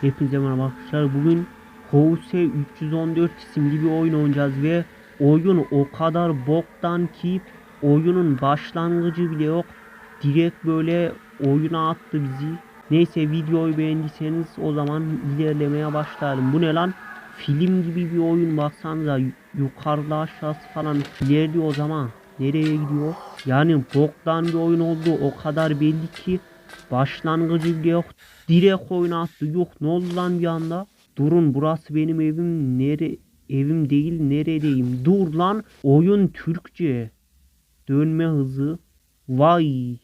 Hepinize merhaba arkadaşlar. Bugün House 314 isimli bir oyun oynayacağız ve oyun o kadar boktan ki oyunun başlangıcı bile yok. Direkt böyle oyuna attı bizi. Neyse videoyu beğendiyseniz o zaman ilerlemeye başlayalım. Bu ne lan? Film gibi bir oyun baksanıza yukarıda aşağısı falan ilerliyor o zaman. Nereye gidiyor? Yani boktan bir oyun oldu o kadar belli ki başlangıcı yok. Direkt oyuna attı. Yok ne oldu lan bir anda? Durun burası benim evim. Nere evim değil neredeyim? Dur lan oyun Türkçe. Dönme hızı. Vay.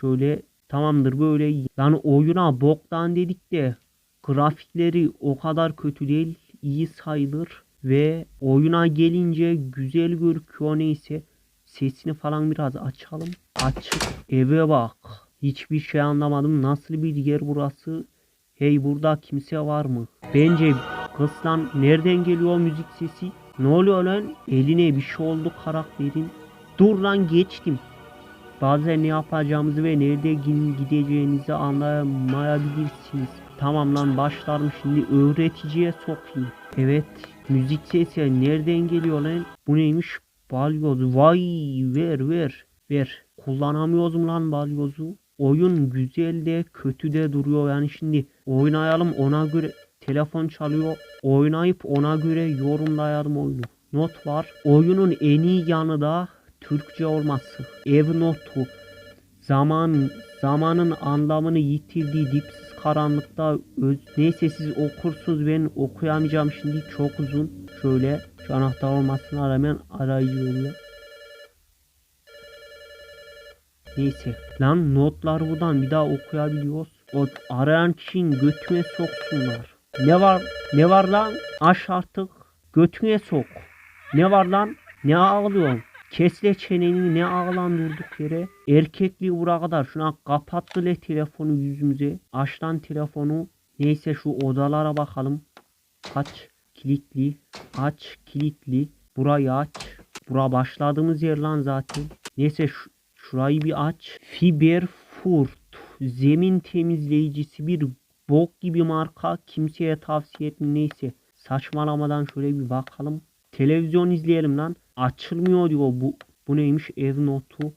Şöyle tamamdır böyle. Lan oyuna boktan dedik de grafikleri o kadar kötü değil. iyi sayılır. Ve oyuna gelince güzel gözüküyor neyse. Sesini falan biraz açalım. Açık. Eve bak. Hiçbir şey anlamadım. Nasıl bir yer burası? Hey burada kimse var mı? Bence kız lan nereden geliyor müzik sesi? Ne oluyor lan? Eline bir şey oldu karakterin. Dur lan geçtim. Bazen ne yapacağımızı ve nerede gideceğinizi anlamayabilirsiniz. Tamam lan başlarım şimdi öğreticiye sokayım. Evet müzik sesi nereden geliyor lan? Bu neymiş? Balyoz. Vay ver ver ver. Kullanamıyoruz mu lan balyozu? Oyun güzel de kötü de duruyor yani şimdi oynayalım ona göre telefon çalıyor oynayıp ona göre yorumlayalım oyunu. Not var. Oyunun en iyi yanı da Türkçe olması. Ev notu. Zaman zamanın anlamını yitirdiği dipsiz karanlıkta öz... Neyse siz okursunuz ben okuyamayacağım şimdi çok uzun. Şöyle şu anahtar olmasına rağmen arayıcı oluyor. Neyse. Lan notlar buradan bir daha okuyabiliyoruz. O arayan kişinin götüne soksunlar. Ne var? Ne var lan? Aş artık. Götüne sok. Ne var lan? Ne ağlıyorsun? Kesle çeneni ne ağlan durduk yere. Erkekliği bura kadar. Şuna kapattı le telefonu yüzümüze. Aç lan telefonu. Neyse şu odalara bakalım. Aç. Kilitli. Aç. Kilitli. Burayı aç. Bura başladığımız yer lan zaten. Neyse şu, şurayı bir aç. Fiberfurt. Zemin temizleyicisi bir bok gibi marka. Kimseye tavsiye etmiyorum. Neyse. Saçmalamadan şöyle bir bakalım. Televizyon izleyelim lan. Açılmıyor diyor bu. Bu neymiş ev notu.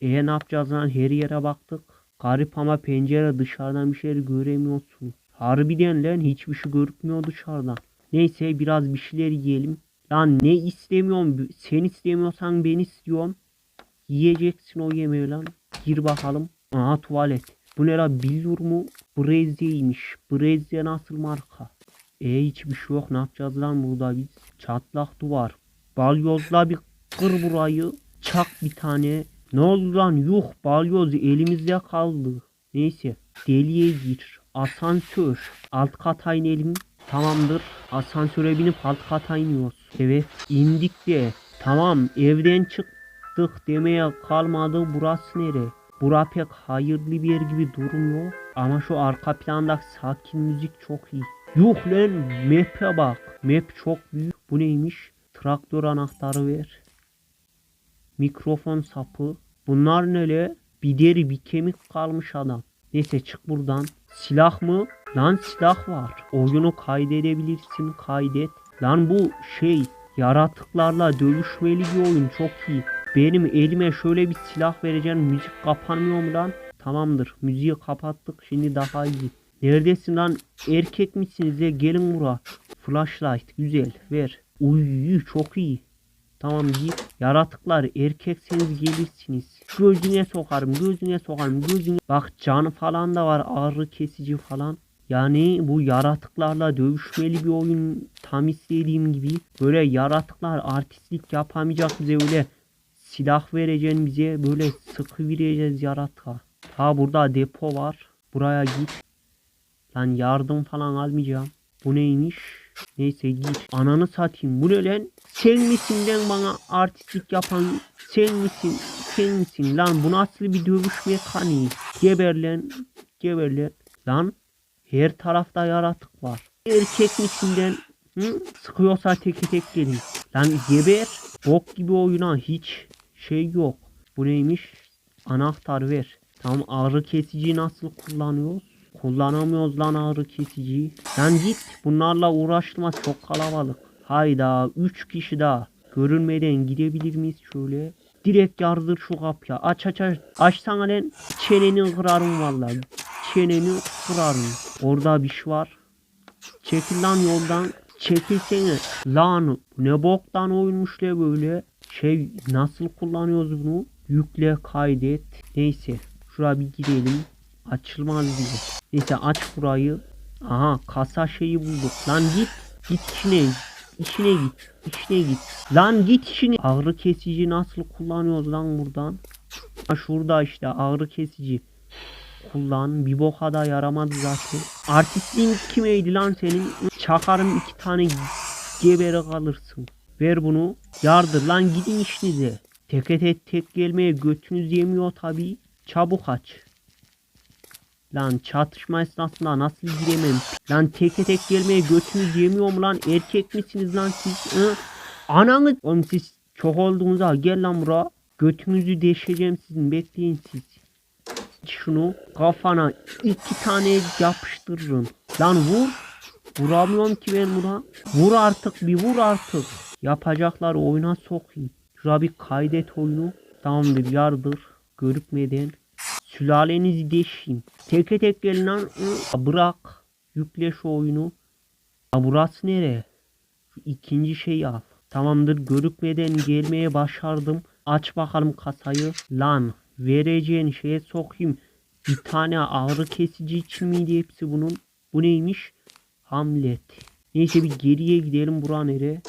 E ne yapacağız lan her yere baktık. Garip ama pencere dışarıdan bir şey göremiyorsun. Harbiden lan hiçbir şey görükmüyor dışarıdan. Neyse biraz bir şeyler yiyelim. Lan ne istemiyorum. Sen istemiyorsan ben istiyorum. Yiyeceksin o yemeği lan. Gir bakalım. Aha tuvalet. Bu ne la biliyor mu? Brezia'ymış. Brezia nasıl marka? E hiçbir şey yok. Ne yapacağız lan burada biz? Çatlak duvar. Balyozla bir kır burayı. Çak bir tane. Ne oldu lan? Yuh balyoz elimizde kaldı. Neyse. Deliye gir. Asansör. Alt kata inelim. Tamamdır. Asansöre binip alt kata iniyoruz. Evet. indik de. Tamam evden çıktık demeye kalmadı. Burası nere? Bura pek hayırlı bir yer gibi durmuyor. Ama şu arka plandaki sakin müzik çok iyi. Yuh lan map'e bak. Map çok büyük. Bu neymiş? Traktör anahtarı ver. Mikrofon sapı. Bunlar nele? Bir deri bir kemik kalmış adam. Neyse çık buradan. Silah mı? Lan silah var. Oyunu kaydedebilirsin. Kaydet. Lan bu şey yaratıklarla dövüşmeli bir oyun. Çok iyi. Benim elime şöyle bir silah vereceğim. Müzik kapanmıyor mu lan? Tamamdır. Müziği kapattık. Şimdi daha iyi. Neredesin lan? Erkek misiniz ya? Gelin buraya. Flashlight. Güzel. Ver. Uy çok iyi. Tamam git. Yaratıklar erkekseniz gelirsiniz. Gözüne sokarım. Gözüne sokarım. Gözüne. Bak canı falan da var. Ağrı kesici falan. Yani bu yaratıklarla dövüşmeli bir oyun tam istediğim gibi. Böyle yaratıklar artistlik yapamayacak bize öyle silah vereceksin bize böyle sıkı vereceğiz yaratığa. Ha burada depo var. Buraya git. Lan yardım falan almayacağım. Bu neymiş? Neyse git. Ananı satayım. Bu ne lan? Sen misin lan bana artistlik yapan? Sen misin? Sen misin? Lan bu nasıl bir dövüş mekaniği? Geber lan. Geber lan. Lan her tarafta yaratık var. Erkek misin lan? Hı? Sıkıyorsa tek tek gelin. Lan geber. Bok gibi oyuna hiç şey yok. Bu neymiş? Anahtar ver. Tamam ağrı kesici nasıl kullanıyoruz? Kullanamıyoruz lan ağrı kesici. Lan git bunlarla uğraşma çok kalabalık. Hayda 3 kişi daha. Görünmeden gidebilir miyiz şöyle? Direkt yardır şu kapıya. Aç aç aç. Açsana lan. Çeneni kırarım vallahi. Çeneni kırarım. Orada bir şey var. Çekil lan yoldan. Çekilsene. Lan ne boktan oyunmuş le böyle. Şey nasıl kullanıyoruz bunu? Yükle kaydet. Neyse. Şuraya bir gidelim. Açılmaz bize. Neyse aç burayı. Aha kasa şeyi bulduk. Lan git. Git içine. İçine git. İçine git. Lan git içine. Ağrı kesici nasıl kullanıyoruz lan buradan? Ha şurada işte ağrı kesici. Kullan. Bir boka da yaramadı zaten. Artistliğin kimeydi lan senin? Çakarım iki tane gebere kalırsın. Ver bunu. Yardır lan gidin işinize. Teke tek tek gelmeye götünüz yemiyor tabi. Çabuk aç. Lan çatışma esnasında nasıl giremem? Lan teke tek gelmeye götünüz yemiyor mu lan? Erkek misiniz lan siz? Hı? Ananı... Oğlum siz çok oldunuz ha. Gel lan bura. Götünüzü deşeceğim sizin. Bekleyin siz. Şunu kafana iki tane yapıştırırım. Lan vur. Vuramıyorum ki ben buna. Vur artık bir vur artık. Yapacakları oyuna sokayım. Şuraya bir kaydet oyunu. Tamamdır yardır. Görükmeden. Sülalenizi deşeyim. Teke tek gelin lan. Bırak. Yükle şu oyunu. Ya burası nere? Şu ikinci şeyi al. Tamamdır görükmeden gelmeye başardım. Aç bakalım kasayı. Lan vereceğin şeye sokayım. Bir tane ağrı kesici için miydi hepsi bunun? Bu neymiş? Hamlet. Neyse bir geriye gidelim. Bura nere?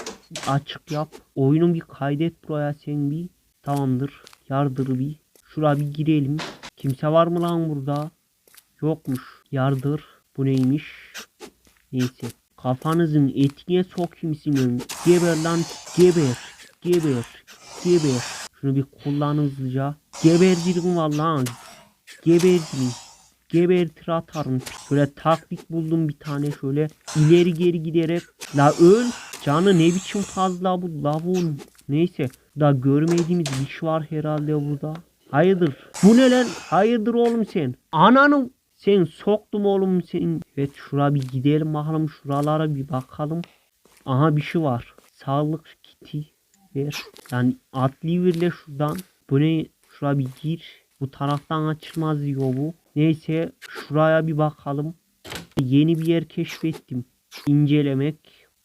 Açık yap. Oyunu bir kaydet buraya sen bir. Tamamdır. Yardır bir. Şuraya bir girelim. Kimse var mı lan burada? Yokmuş. Yardır. Bu neymiş? Neyse. Kafanızın etine sokayım sizin. Geber lan. Geber. Geber. Geber. Şunu bir kullan hızlıca. Geberdirim vallahi. Geberdirim. Gebertir atarım. Şöyle taktik buldum bir tane şöyle. ileri geri giderek. La öl. Canı ne biçim fazla bu lavuğun. Neyse. Da görmediğimiz bir var herhalde burada. Hayırdır? Bu ne lan? Hayırdır oğlum sen? Ananı sen soktum oğlum sen. Evet şura bir gidelim bakalım şuralara bir bakalım. Aha bir şey var. Sağlık kiti ver. Yani atlayıverle şuradan. Bu ne? Şura bir gir. Bu taraftan açılmaz diyor bu. Neyse şuraya bir bakalım. Yeni bir yer keşfettim. İncelemek.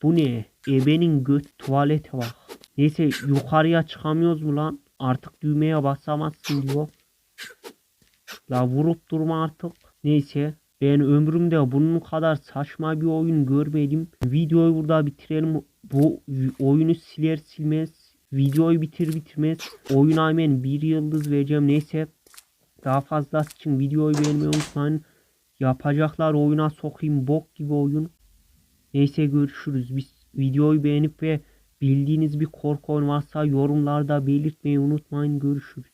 Bu ne? Ebenin göt tuvalete bak. Neyse yukarıya çıkamıyoruz mu lan? Artık düğmeye basamazsın diyor. La vurup durma artık. Neyse. Ben ömrümde bunun kadar saçma bir oyun görmedim. Videoyu burada bitirelim. Bu oyunu siler silmez. Videoyu bitir bitirmez. Oyuna hemen bir yıldız vereceğim. Neyse. Daha fazlası için videoyu beğenmeyi unutmayın. Yapacaklar oyuna sokayım. Bok gibi oyun. Neyse görüşürüz. Biz videoyu beğenip ve bildiğiniz bir korku varsa yorumlarda belirtmeyi unutmayın. Görüşürüz.